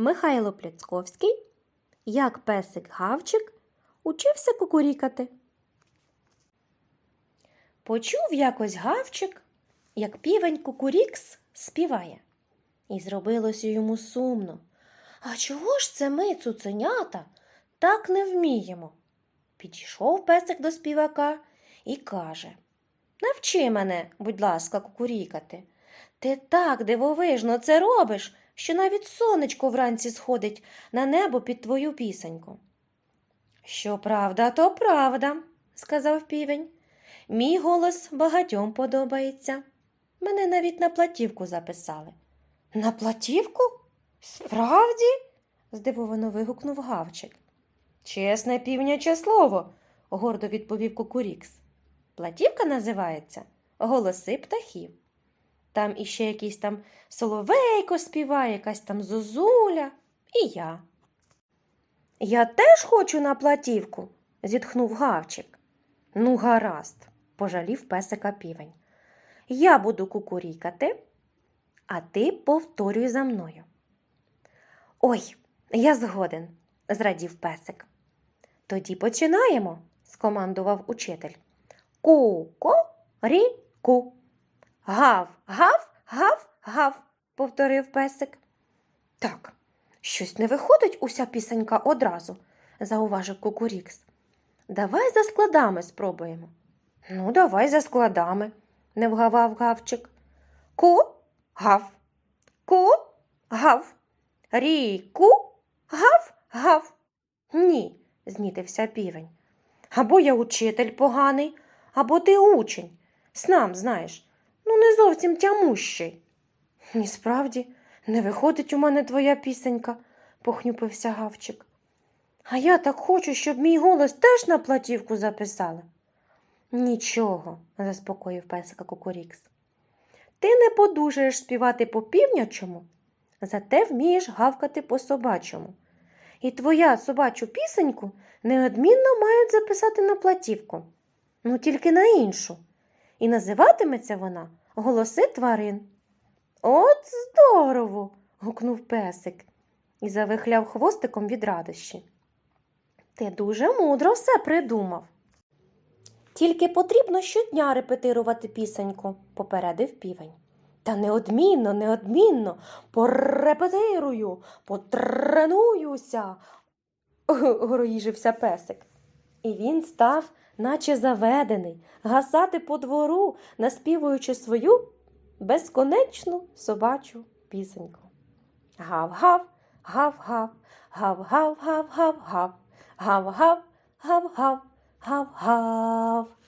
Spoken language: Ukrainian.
Михайло Пляцковський. Як песик Гавчик учився кукурікати. Почув якось Гавчик, як півень кукурікс співає. І зробилося йому сумно. А чого ж це ми, цуценята, так не вміємо? Підійшов песик до співака і каже Навчи мене, будь ласка, кукурікати. Ти так дивовижно це робиш, що навіть сонечко вранці сходить на небо під твою пісеньку. Що правда, то правда, сказав півень. Мій голос багатьом подобається. Мене навіть на платівку записали. На платівку? Справді? здивовано вигукнув Гавчик. Чесне півняче слово, гордо відповів Кукурікс. Платівка називається Голоси птахів. Там іще якийсь там соловейко співає, якась там зозуля і я. Я теж хочу на платівку, зітхнув Гавчик. Ну, гаразд, пожалів песика півень. Я буду кукурікати, а ти повторюй за мною. Ой, я згоден, зрадів песик. Тоді починаємо, скомандував учитель. Ку-ко-рі-ку. Гав, гав, гав, гав, повторив песик. Так, щось не виходить уся пісенька одразу, зауважив Кукурікс. Давай за складами спробуємо. Ну, давай за складами, не вгавав гавчик. Ку, гав, ку, гав, ріку, гав, гав. Ні, знітився півень. Або я учитель поганий, або ти учень. Сам знаєш, ну не зовсім тямущий. Ні, справді, не виходить у мене твоя пісенька, похнюпився гавчик. А я так хочу, щоб мій голос теж на платівку записали. Нічого, заспокоїв песика Кукурікс. Ти не подужаєш співати по півнячому, зате вмієш гавкати по собачому. І твоя собачу пісеньку неодмінно мають записати на платівку, ну тільки на іншу. І називатиметься вона Голоси тварин. От здорово. гукнув песик і завихляв хвостиком від радощі. Ти дуже мудро все придумав. Тільки потрібно щодня репетирувати пісеньку, попередив півень. Та неодмінно, неодмінно порепетирую, потренуюся, гороїжився песик. І він став, наче заведений, гасати по двору, наспівуючи свою безконечну собачу пісеньку. Гав-гав, гав-гав, гав-гав, гав-гав, гав, гав-гав, гав-гав, гав-гав.